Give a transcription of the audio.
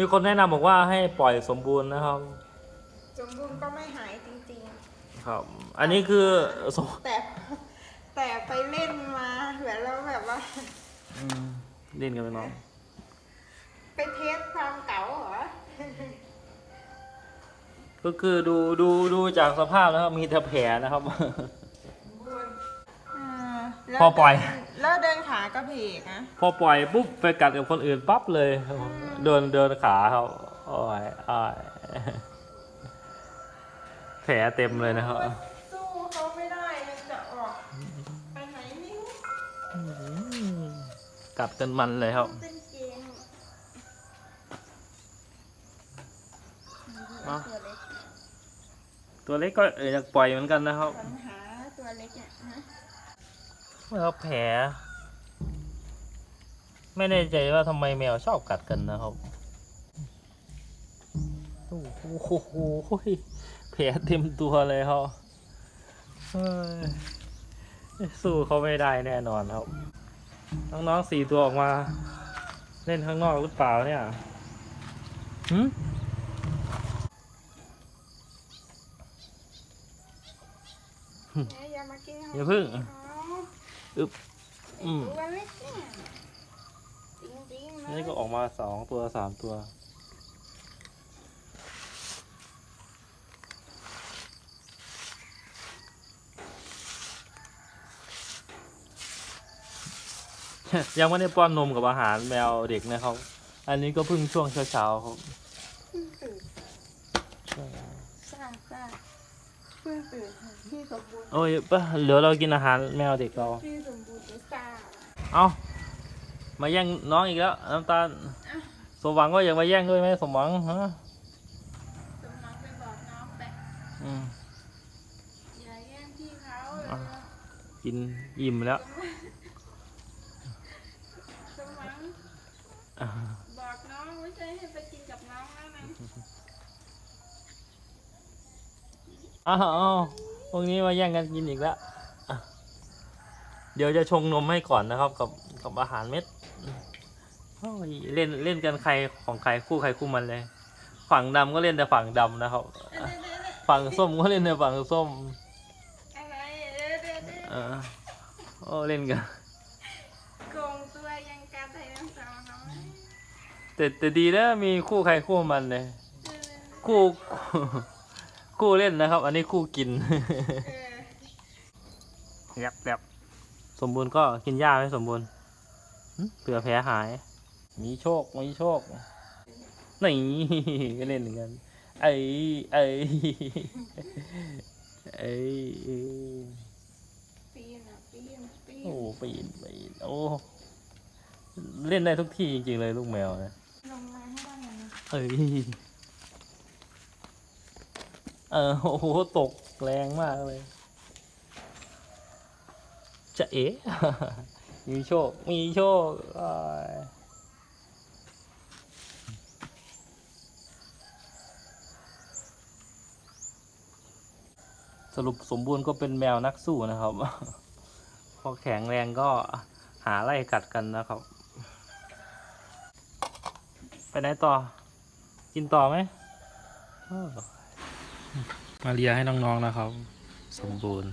มีคนแนะนำบอกว่าให้ปล่อยสมบูรณ์นะครับ สมบูรณ์ก็ไม่หายจริงครับ อันนี้คือสมๆ แต่ แต่ไปเล่นมาแบบแล้วแบบว่า อืมเล่นกันไปน้อง ไปเทสความเก่าเหรอ ก็คือดูดูดูจากสภาพนะครับ มีแต่แผลนะครับอ่าแล้ว พอปล่อย แล้วเดินขากระเพกนะพอปล่อยปุ๊บไปกัดกับคนอื่นปั๊บเลยเดินเดินขาเขาโอ้ยอ้ายแผลเต็มเลยนะครับสู้เขาไม่ได้มันจะออกไปไหนไม่รู้กัดกันมันเลยครับเป็นเกมอะตัวเล็กตัวเล็กก็เอออยากปล่อยเหมือนกันนะครับปัญหาตัวเล็กเนี่ย นะแล้วแผล ไม่แน่ใจว่าทำไมแมวชอบกัดกันนะครับโอ้โหแผลเต็มตัวเลยครับเฮ้ยสู้เขาไม่ได้แน่นอนครับ น้องๆสี่ตัวออกมา เล่นข้างนอกหรือเปล่าเนี่ยหืมเนี่ยอย่ามากินอย่าพึ่ง อ๋ออึบอืมตัวเล็กเนี่ยจริงๆนะนี่ก็ออกมาสองตัวสามตัวยังไม่ได้ป้อนนมกับอาหารแมวเด็กนะครับ อันนี้ก็เพิ่งช่วงเช้าๆครับเพิ่งตื่นทราบทราบ เพิ่งตื่นค่ะพี่สมบูรณ์โอ้ยปะเหลือเรากินอาหารแมวเด็กเรา พี่สมบูรณ์จะทราบเอามาแย่งน้องอีกแล้ว น้ำตาล สมหวังก็อยากมาแย่งด้วยไหมสมหวังฮะสมหวังไปบอกน้องไปอืมอย่าแย่งพี่เขาอะกินอิ่มแล้ว สมหวังอ่าบอกน้องไม่ใช่ให้ไปกินกับน้องแล้วนะ อ้าวพวกนี้มาแย่งกันกินอีกแล้วอะเดี๋ยวจะชงนมให้ก่อนนะครับ กับกับอาหารเม็ดโอ้ยเล่นเล่นกันใครของใครคู่ใครคู่มันเลย ฝั่งดำก็เล่นแต่ฝั่งดำนะครับเดี๋ยวเดี๋ยวเดี๋ยวฝั่งส้มก็เล่นแต่ฝั่งส้มอะไรเดี๋ยวเดี๋ยวเดี๋ยวเออโอ้เล่นกันโกงตัวยังการไทยน้ำสาวน้อยแต่แต่ดีนะมีคู่ใครคู่มันเลยเออคู่ คู่เล่นนะครับ อันนี้คู่กินเออยับยับสมบูรณ์ก็กินหญ้าไหมสมบูรณ์หึเผื่อแผลหาย มีโชค มีโชคนี่ก็เล่นเหมือนกันไอ้ไอ้ไอ้เอ้ยปีนอะปีนปีนโอ้ปีนปีนโอ้เล่นได้ทุกที่จริงๆเลยลูกแมวนะลงมาให้ได้หน่อยนะเอ้ย เออโอ้โหตกแรงมากเลย จะเอ๋ มีโชค มีโชคสรุปสมบูรณ์ก็เป็นแมวนักสู้นะครับ พอแข็งแรงก็หาไล่กัดกันนะครับ ไปไหนต่อ กินต่อไหม มาเลียให้น้องๆนะครับ สมบูรณ์